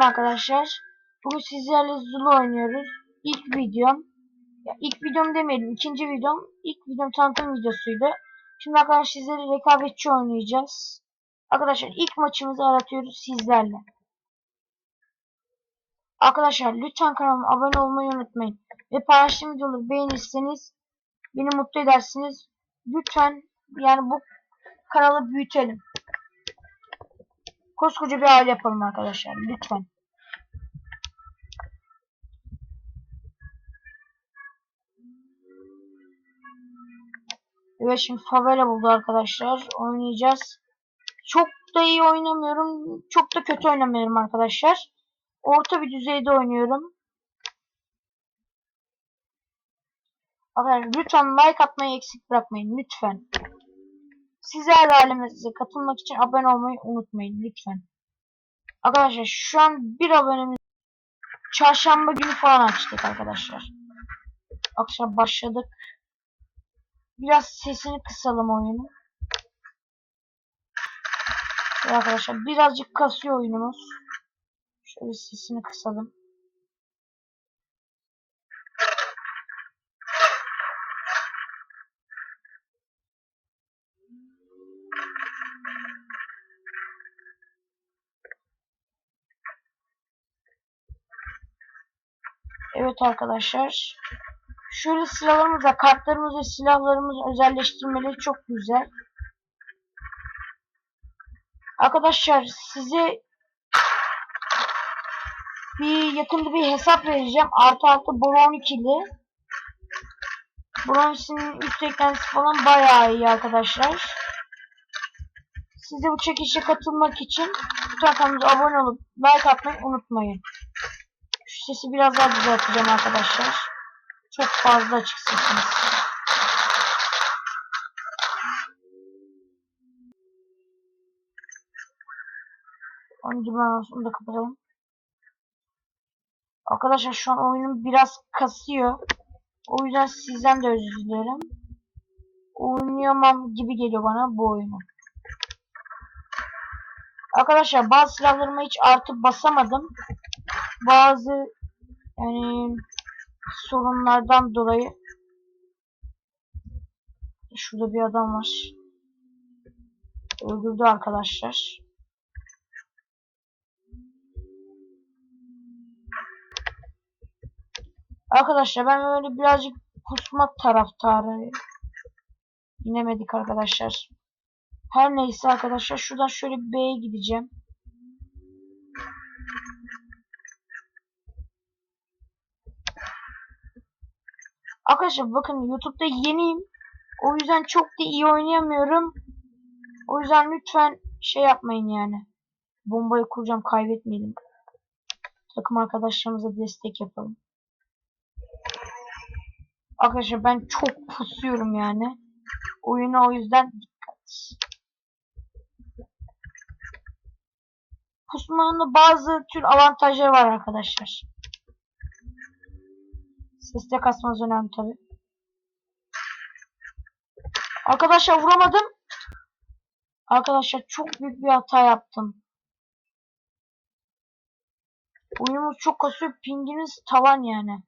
Selam arkadaşlar. Bugün sizlerle Zulu oynuyoruz. İlk videom. Ya ilk videom demeyelim. ikinci videom. İlk videom tanıtım videosuydu. Şimdi arkadaşlar sizlerle rekabetçi oynayacağız. Arkadaşlar ilk maçımızı aratıyoruz sizlerle. Arkadaşlar lütfen kanalıma abone olmayı unutmayın. Ve paylaştığım videoları beğenirseniz beni mutlu edersiniz. Lütfen yani bu kanalı büyütelim. Koskoca bir aile yapalım arkadaşlar. Lütfen. Evet şimdi favela buldu arkadaşlar. Oynayacağız. Çok da iyi oynamıyorum. Çok da kötü oynamıyorum arkadaşlar. Orta bir düzeyde oynuyorum. Arkadaşlar lütfen like atmayı eksik bırakmayın. Lütfen. Sizler ailemize katılmak için abone olmayı unutmayın lütfen. Arkadaşlar şu an bir abonemiz çarşamba günü falan açtık arkadaşlar. Akşam başladık. Biraz sesini kısalım oyunu. Evet arkadaşlar birazcık kasıyor oyunumuz. Şöyle sesini kısalım. Arkadaşlar. Şöyle silahlarımız da kartlarımız ve silahlarımız özelleştirmeleri çok güzel. Arkadaşlar size bir yakında bir hesap vereceğim. Artı altı Bron 12'li. Bronze'nin üst eklentisi falan bayağı iyi arkadaşlar. Siz de bu çekişe katılmak için lütfen kanalımıza abone olup like atmayı unutmayın. Sesi biraz daha düzelteceğim arkadaşlar. Çok fazla açık sesiniz. Onun gibi onu da kapatalım. Arkadaşlar şu an oyunum biraz kasıyor. O yüzden sizden de özür dilerim. Oynayamam gibi geliyor bana bu oyunu. Arkadaşlar bazı silahlarıma hiç artı basamadım. Bazı yani sorunlardan dolayı şurada bir adam var. Öldürdü arkadaşlar. Arkadaşlar ben böyle birazcık pusma taraftarı. İnemedik arkadaşlar. Her neyse arkadaşlar şuradan şöyle B'ye gideceğim. Arkadaşlar bakın YouTube'da yeniyim. O yüzden çok da iyi oynayamıyorum. O yüzden lütfen şey yapmayın yani. Bombayı kuracağım kaybetmeyelim. Takım arkadaşlarımıza destek yapalım. Arkadaşlar ben çok pusuyorum yani. Oyuna o yüzden dikkat. Pusmanın bazı tür avantajları var arkadaşlar. Seste kasmaz önemli tabi. Arkadaşlar vuramadım. Arkadaşlar çok büyük bir hata yaptım. Oyunumuz çok kasıyor. Pingimiz tavan yani.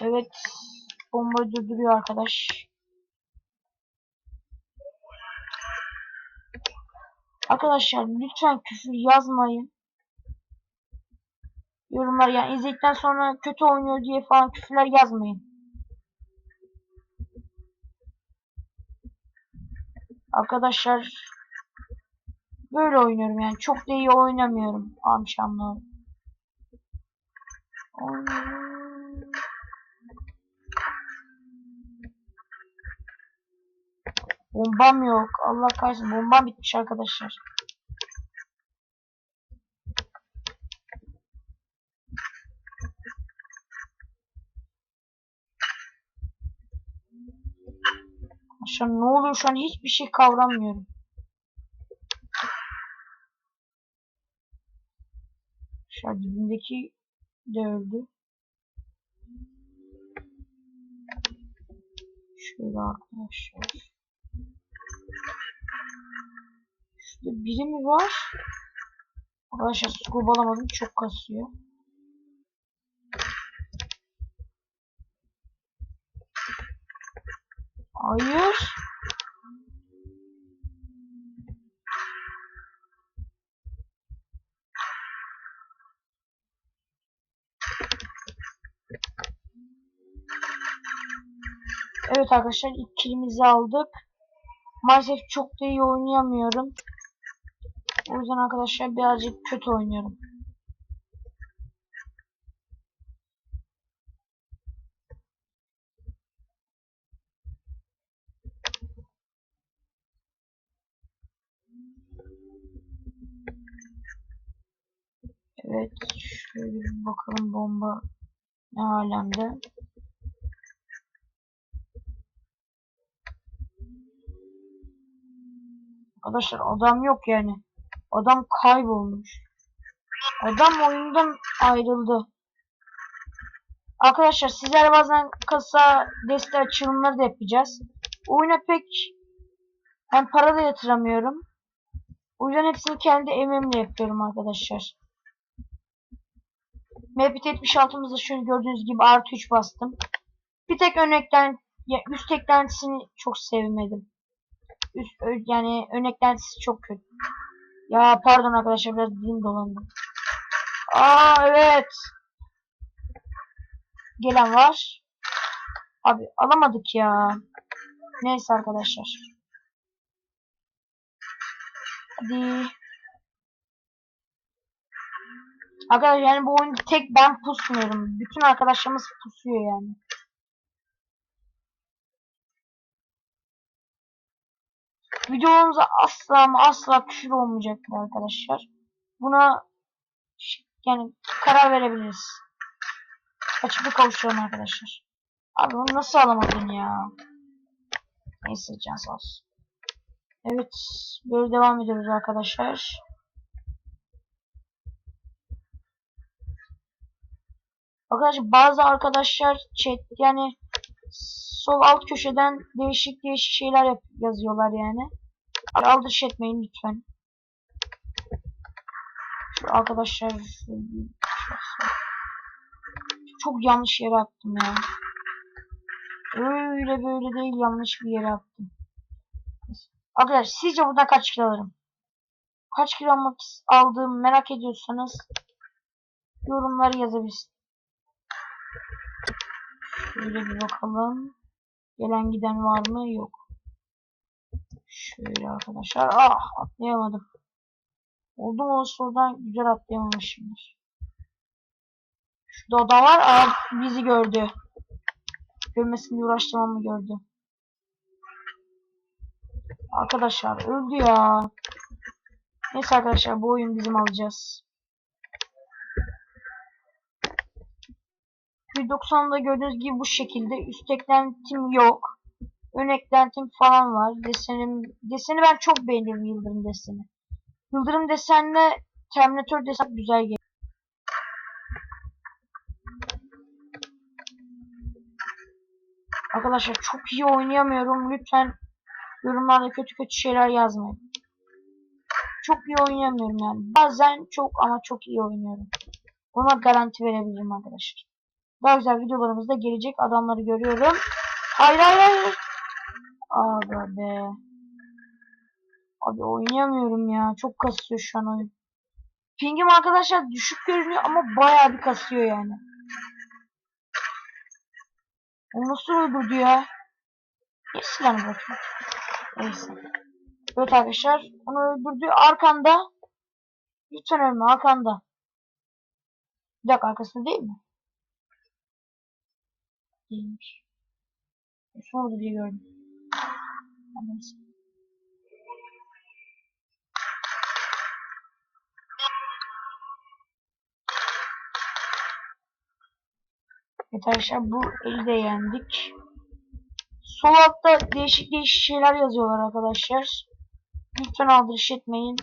Evet. Bombayı durduruyor arkadaş. Arkadaşlar lütfen küfür yazmayın. Yorumlar yani izledikten sonra kötü oynuyor diye falan küfürler yazmayın. Arkadaşlar böyle oynuyorum yani çok da iyi oynamıyorum amşamla. Bombam yok. Allah kahretsin bombam bitmiş arkadaşlar. Arkadaşlar ne oluyor şu an hiçbir şey kavramıyorum. Şu an dibindeki de öldü. Şöyle arkadaşlar. Şurada biri mi var? Arkadaşlar scoop alamadım. Çok kasıyor. Hayır. Evet arkadaşlar ilk kilimizi aldık. Maalesef çok da iyi oynayamıyorum. O yüzden arkadaşlar birazcık kötü oynuyorum. Evet, şöyle bir bakalım bomba ne alemde. Arkadaşlar adam yok yani. Adam kaybolmuş. Adam oyundan ayrıldı. Arkadaşlar sizler bazen kasa deste açılımları da yapacağız. Oyuna pek ben para da yatıramıyorum. O yüzden hepsini kendi emeğimle yapıyorum arkadaşlar. Mapit 76'mızda şöyle gördüğünüz gibi artı 3 bastım. Bir tek örnekten ya üst eklentisini çok sevmedim. Üst yani ön eklentisi çok kötü. Ya pardon arkadaşlar biraz dilim dolandı. Aa evet. Gelen var. Abi alamadık ya. Neyse arkadaşlar. Hadi. Arkadaşlar yani bu oyunda tek ben pusmuyorum. Bütün arkadaşlarımız pusuyor yani. Videolarımıza asla ama asla küfür olmayacaktır arkadaşlar. Buna yani karar verebiliriz. Açıklık kavuşturalım arkadaşlar. Abi bunu nasıl alamadın ya? Neyse can sağ olsun. Evet böyle devam ediyoruz arkadaşlar. Arkadaşlar bazı arkadaşlar chat yani sol alt köşeden değişik değişik şeyler yap yazıyorlar yani. Aldırış etmeyin lütfen. Şu arkadaşlar çok yanlış yere attım ya. Öyle böyle değil yanlış bir yere attım. Arkadaşlar sizce burada kaç kilo alırım? Kaç kilo almak aldığımı merak ediyorsanız yorumları yazabilirsiniz. Şöyle bir bakalım. Gelen giden var mı? Yok. Şöyle arkadaşlar. Ah atlayamadım. Oldu mu oradan güzel atlayamamışımdır. Şurada oda var. Aa, bizi gördü. Görmesini uğraştırmamı gördü. Arkadaşlar öldü ya. Neyse arkadaşlar bu oyun bizim alacağız. 190'da gördüğünüz gibi bu şekilde üst eklentim yok. Ön eklentim falan var. Desenim, deseni ben çok beğeniyorum Yıldırım deseni. Yıldırım desenle Terminator desen güzel geliyor. Arkadaşlar çok iyi oynayamıyorum. Lütfen yorumlarda kötü kötü şeyler yazmayın. Çok iyi oynayamıyorum yani. Bazen çok ama çok iyi oynuyorum. Buna garanti verebilirim arkadaşlar. Daha güzel videolarımızda gelecek adamları görüyorum. Hayır hayır hayır. Abi be. Abi oynayamıyorum ya. Çok kasıyor şu an oyun. Pingim arkadaşlar düşük görünüyor ama bayağı bir kasıyor yani. O nasıl öldürdü ya? Bir silahını bakayım. Neyse. Evet arkadaşlar. Onu öldürdü. Arkanda. Lütfen ölme. Arkanda. Bir dakika arkasında değil mi? Değilmiş. Sonra diye gördüm. Neyse. Evet arkadaşlar bu eli de yendik. Sol altta değişik değişik şeyler yazıyorlar arkadaşlar. Lütfen aldırış etmeyin.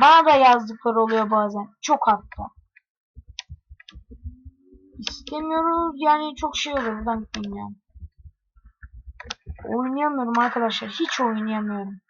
Bana da yazdıkları oluyor bazen. Çok hatta. İstemiyoruz yani çok şey oluyor buradan gitmeyeyim yani. Oynayamıyorum arkadaşlar. Hiç oynayamıyorum.